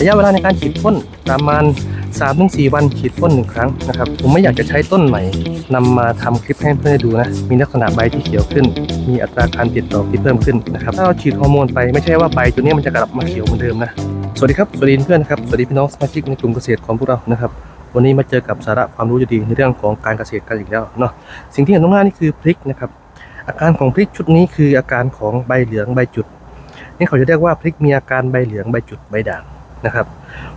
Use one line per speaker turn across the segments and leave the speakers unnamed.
ระยะเวลาในการฉีดพ่นประมาณ 3-4 วันฉีดพ่นหนึ่งครั้งนะครับ ผมไม่อยากจะใช้ต้นใหม่นำมาทำคลิปให้เพื่อนดูนะ มีลักษณะใบที่เขียวขึ้น มีอัตราการติดดอกที่เพิ่มขึ้นนะครับ ถ้าเราฉีดฮอร์โมนไปไม่ใช่ว่าใบตัวนี้มันจะกลับมาเขียวเหมือนเดิมนะ สวัสดีครับ สวัสดีเพื่อนนะครับ สวัสดีพี่น้องสมาชิกในกลุ่มเกษตรของพวกเรานะครับวันนี้มาเจอกับสาระความรู้ดีในเรื่องของการเกษตรกันอีกแล้วเนาะสิ่งที่เห็นตรงหน้านี่คือพริกนะครับอาการของพริกชุดนี้คืออาการของใบเหลืองใบจุด นี่เขาจะเรียกว่าพริกมีอาการใบเหลืองใบจุดใบด่าง นะครับ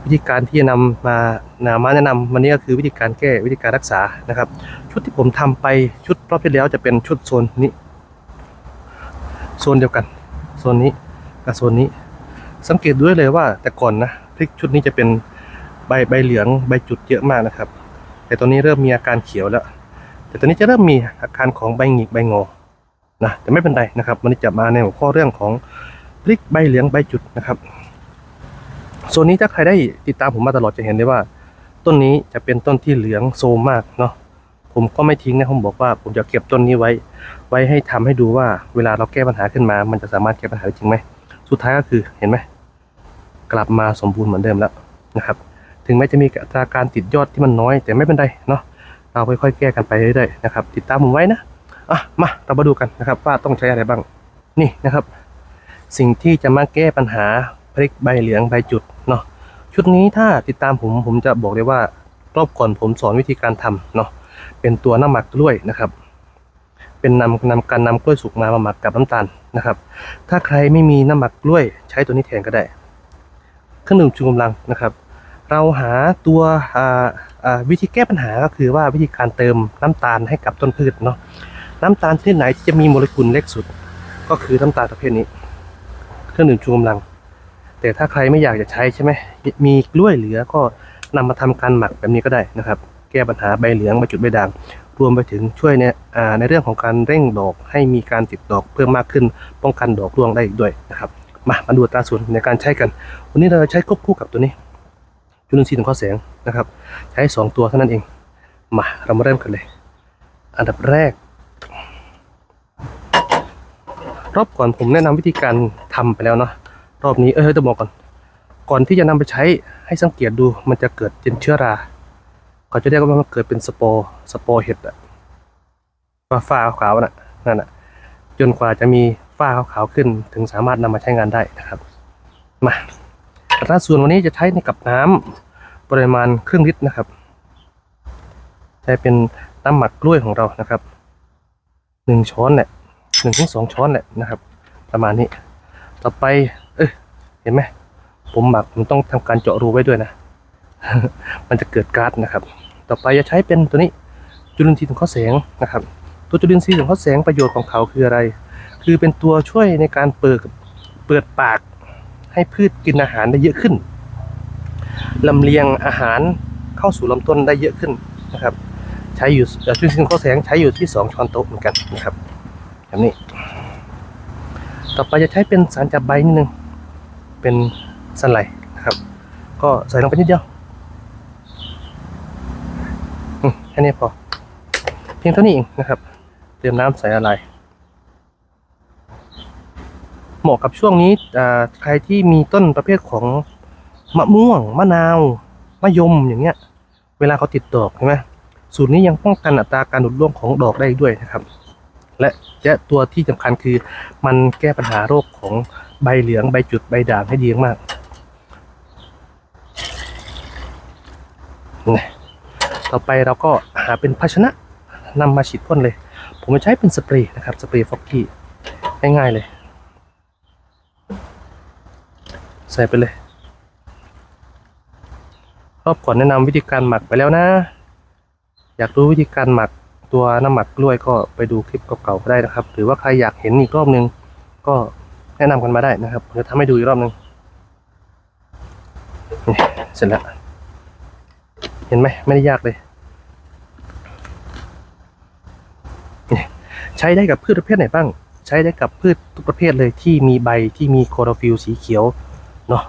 วิธีการที่จะนำมานามาแนะนำวันนี้ก็คือวิธีการแก้วิธีการรักษานะครับ ชุดที่ผมทำไปชุดรอบที่แล้วจะเป็นชุดโซนนี้โซนเดียวกันโซนนี้กับโซนนี้ สังเกตด้วยเลยว่าแต่ก่อนนะพริกชุดนี้จะเป็นใบใบเหลืองใบจุดเยอะมากนะครับ แต่ตอนนี้เริ่มมีอาการเขียวแล้ว แต่ตอนนี้จะเริ่มมีอาการของใบหงิกใบงอนะแต่ไม่เป็นไรนะครับวันนี้จะมาในหัวข้อเรื่องของพริกใบเหลืองใบจุดนะครับ โซนนี้ถ้าใครได้ติดตามผมมาตลอดจะเห็นได้ว่า ต้นนี้จะเป็นต้นที่เหลืองโซมมากเนาะผมก็ไม่ทิ้งนะผมบอกว่าผมจะเก็บต้นนี้ไว้ ไว้ให้ทำให้ดูว่าเวลาเราแก้ปัญหาขึ้นมา มันจะสามารถแก้ปัญหาได้จริงไหมสุดท้ายก็คือเห็นไหมกลับมาสมบูรณ์เหมือนเดิมแล้วนะครับ ถึงแม้จะมีอัตราการติดยอดที่มันน้อย แต่ไม่เป็นไรเนาะเราค่อยๆแก้กันไปเรื่อยๆนะครับติดตามผมไว้นะอะมาเรามาดูกันนะครับว่าต้องใช้อะไรบ้างนี่นะครับ สิ่งที่จะมาแก้ปัญหา พริกใบเหลืองใบจุดเนาะชุดนี้ถ้าติดตามผมผมจะบอกเลยว่ารอบก่อนผมสอนวิธีการทำเนาะเป็นตัวน้ำหมักกล้วยนะครับ เป็นนำนำการนำกล้วยสุกมามาหมักกับน้ำตาลนะครับ ถ้าใครไม่มีน้ำหมักกล้วยใช้ตัวนี้แทนก็ได้เครื่องดื่มชูกำลังนะครับ เราหาตัววิธีแก้ปัญหาก็คือว่าวิธีการเติมน้ำตาลให้กับต้นพืชเนาะน้ำตาลชนิดไหนที่จะมีโมเลกุลเล็กสุด ก็คือน้ำตาลประเภทนี้ เครื่องดื่มชูกำลัง แต่ถ้าใครไม่อยากจะใช้ใช่ไหมมีกล้วยเหลือก็นำมาทำการหมักแบบนี้ก็ได้นะครับ แก้ปัญหาใบเหลืองใบจุดใบด่างรวมไปถึงช่วยในในเรื่องของการเร่งดอกให้มีการติดดอกเพิ่มมากขึ้น ป้องกันดอกร่วงได้อีกด้วยนะครับมามาดูอัตราส่วนในการใช้กัน วันนี้เราจะใช้ควบคู่กับตัวนี้ จุลินทรีย์ของข้อแสงนะครับ ใช้สองตัวเท่านั้นเอง มาเรามาเริ่มกันเลย อันดับแรก รอบก่อนผมแนะนำวิธีการทำไปแล้วเนาะ รอบนี้เออต้องบอกก่อน ก่อนที่จะนำไปใช้ให้สังเกตดูมันจะเกิดเป็นเชื้อราเขาจะเรียกว่ามันเกิดเป็นสปอร์สปอร์เห็ดอะฟ้าฟ้าขาวๆน่ะนั่นอะจนกว่าจะมีฝ้าขาวๆขึ้นถึงสามารถนำมาใช้งานได้นะครับมาอัตราส่วนวันนี้จะใช้ในกับน้ำปริมาณครึ่งลิตรนะครับใช้เป็นน้ำหมักกล้วยของเรานะครับหนึ่งช้อนแหละหนึ่งถึงสองช้อนแหละนะครับ ประมาณนี้ ต่อไป เห็นไหมผมหมักผมต้องทำการเจาะรูไว้ด้วยนะ มันจะเกิดก๊าซนะครับ ต่อไปจะใช้เป็นตัวนี้จุลินทรีย์สังเคราะห์แสงนะครับ ตัวจุลินทรีย์สังเคราะห์แสงประโยชน์ของเขาคืออะไร คือเป็นตัวช่วยในการเปิดเปิดปากให้พืชกินอาหารได้เยอะขึ้นลำเลียงอาหารเข้าสู่ลำต้นได้เยอะขึ้นนะครับ ใช้อยู่เอ่จุลินทรีย์สังเคราะห์แสงใช้อยู่ที่ 2 ช้อนโต๊ะเหมือนกันนะครับแบบนี้ ต่อไปจะใช้เป็นสารจับใบนิดนึง เป็นสันไหลนะครับ ก็ใส่ลงไปนิดเดียวแค่นี้พอ เพียงเท่านี้เองนะครับ เตรียมน้ำใส่อะไร เหมาะกับช่วงนี้ใครที่มีต้นประเภทของมะม่วง มะนาว มะยมอย่างเงี้ย เวลาเขาติดดอกใช่ไหมสูตรนี้ยังป้องกันอัตราการหลุดร่วงของดอกได้อีกด้วยนะครับ และและตัวที่สำคัญคือมันแก้ปัญหาโรคของ ใบเหลืองใบจุดใบด่างให้ดีมากนี่ต่อไปเราก็หาเป็นภาชนะนำมาฉีดพ่นเลย ผมจะใช้เป็นสเปรย์นะครับสเปรย์ฟอกกี้ง่ายๆเลย ใส่ไปเลย รอบก่อนแนะนำวิธีการหมักไปแล้วนะ อยากรู้วิธีการหมักตัวน้ำหมักกล้วยก็ไปดูคลิปเก่าๆก็ได้นะครับ หรือว่าใครอยากเห็นอีกรอบนึงก็ แนะนำกันมาได้นะครับผมจะทำให้ดูอีกรอบนึงเสร็จแล้ว เห็นไหมไม่ได้ยากเลย ใช้ได้กับพืชประเภทไหนบ้าง ใช้ได้กับพืชทุกประเภทเลยที่มีใบที่มีโคอโรฟิลสีเขียวเนาะ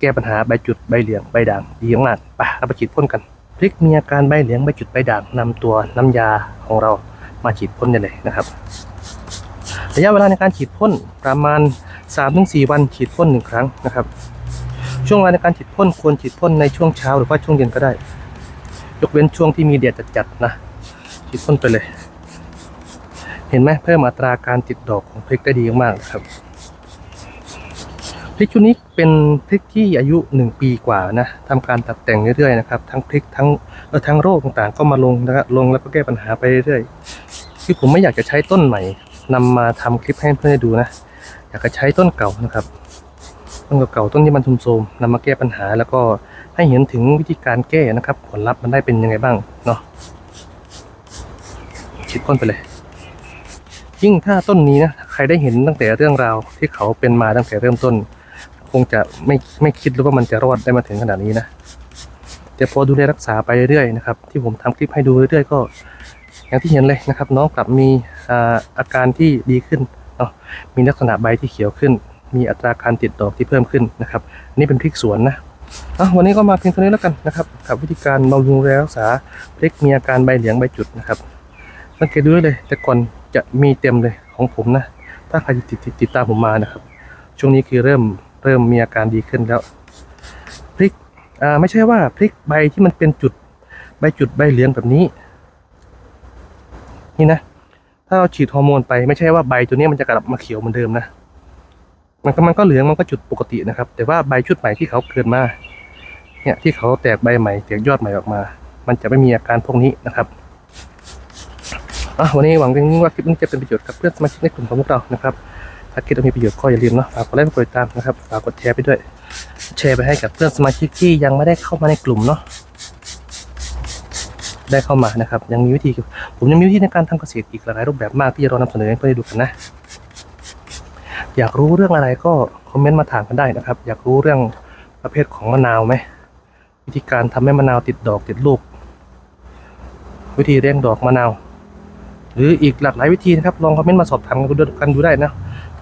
แก้ปัญหาใบจุดใบเหลืองใบด่างดีมากๆไปเราไปฉีดพ่นกันพริกมีอาการใบเหลืองใบจุดใบด่างนำตัวน้ำยาของเรามาฉีดพ่นได้เลยนะครับ ระยะเวลาในการฉีดพ่นประมาณ 3-4 วันฉีดพ่นหนึ่งครั้งนะครับ ช่วงเวลาในการฉีดพ่นควรฉีดพ่นในช่วงเช้าหรือว่าช่วงเย็นก็ได้ ยกเว้นช่วงที่มีแดดจัดๆนะฉีดพ่นไปเลย เห็นไหมเพิ่มอัตราการติดดอกของพริกได้ดีมากนะครับพริกชุดนี้เป็นพริกที่อายุหนึ่งปีกว่านะทำการตัดแต่งเรื่อยๆนะครับทั้งพริกทั้งเออทั้งโรคต่างๆ ก็มาลงนะครับลงแล้วก็แก้ปัญหาไปเรื่อยๆคือผมไม่อยากจะใช้ต้นใหม่ นำมาทำคลิปให้เพื่อนดูนะอยากจะใช้ต้นเก่านะครับต้นเก่าๆต้นที่มันทุมโทมนำมาแก้ปัญหา แล้วก็ให้เห็นถึงวิธีการแก้นะครับ ผลลัพธ์มันได้เป็นยังไงบ้างเนาะฉีดพ่นไปเลย ยิ่งถ้าต้นนี้นะใครได้เห็นตั้งแต่เรื่องราวที่เขาเป็นมาตั้งแต่เริ่มต้น คงจะไม่ไม่คิดเลยว่ามันจะรอดได้มาถึงขนาดนี้นะแต่พอดูแลรักษาไปเรื่อยๆนะครับ ที่ผมทำคลิปให้ดูเรื่อยๆ ก็ อย่างที่เห็นเลยนะครับ น้องกลับมีอาการที่ดีขึ้นเนาะมีลักษณะใบที่เขียวขึ้น มีอัตราการติดดอกที่เพิ่มขึ้นนะครับ นี่เป็นพริกสวนนะวันนี้ก็มาเพียงเท่านี้แล้วกันนะครับ กับวิธีการบำรุงรักษาพริกมีอาการใบเหลืองใบจุดนะครับสังเกตดูได้เลย แต่ก่อนจะมีเต็มเลยของผมนะ ถ้าใครติดติดติดตามผมมานะครับ ช่วงนี้คือเริ่มเริ่มมีอาการดีขึ้นแล้วพริกอ่าไม่ใช่ว่าพริกใบที่มันเป็นจุดใบจุดใบเหลืองแบบนี้ นี่นะ ถ้าเราฉีดฮอร์โมนไปไม่ใช่ว่าใบตัวนี้มันจะกลับมาเขียวเหมือนเดิมนะ มันก็มันก็เหลืองมันก็จุดปกตินะครับ แต่ว่าใบชุดใหม่ที่เขาเกิดมา เนี่ยที่เขาแตกใบใหม่แตกยอดใหม่ออกมา มันจะไม่มีอาการพวกนี้นะครับอะวันนี้หวังเป็นว่าคลิปนี้จะเป็นประโยชน์กับเพื่อนสมาชิกในกลุ่มของพวกเรานะครับถ้าคิดมีประโยชน์ก็อย่าลืมเนาะฝากกดไลค์กดติดตามนะครับฝากกดแชร์ไปด้วย แชร์ไปให้กับเพื่อนสมาชิกที่ยังไม่ได้เข้ามาในกลุ่มเนาะ ได้เข้ามานะครับ ยังมีวิธี ผมยังมีวิธีในการทำเกษตรอีกหลายรูปแบบมากที่จะรอนำเสนอให้เพื่อนได้ดูกันนะ อยากรู้เรื่องอะไรก็คอมเมนต์มาถามกันได้นะครับ อยากรู้เรื่องประเภทของมะนาวไหมวิธีการทำให้มะนาวติดดอกติดลูก วิธีเร่งดอกมะนาว หรืออีกหลากหลายวิธีนะครับลองคอมเมนต์มาสอบถามกันดูกันดูได้นะ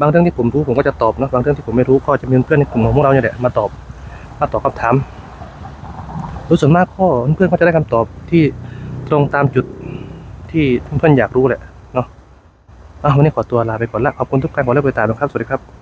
บางเรื่องที่ผมรู้ผมก็จะตอบนะบางเรื่องที่ผมไม่รู้ก็จะมีเพื่อนในกลุ่มของพวกเราเนี่ยแหละมาตอบมาตอบคำถามโดยส่วนมากก็เพื่อนๆก็จะได้คำตอบที่ ตรงตามจุดที่เพื่อนๆอยากรู้แหละเนาะอะวันนี้ขอตัวลาไปก่อนละขอบคุณทุกการกดไลค์กดติดตามนะครับ สวัสดีครับ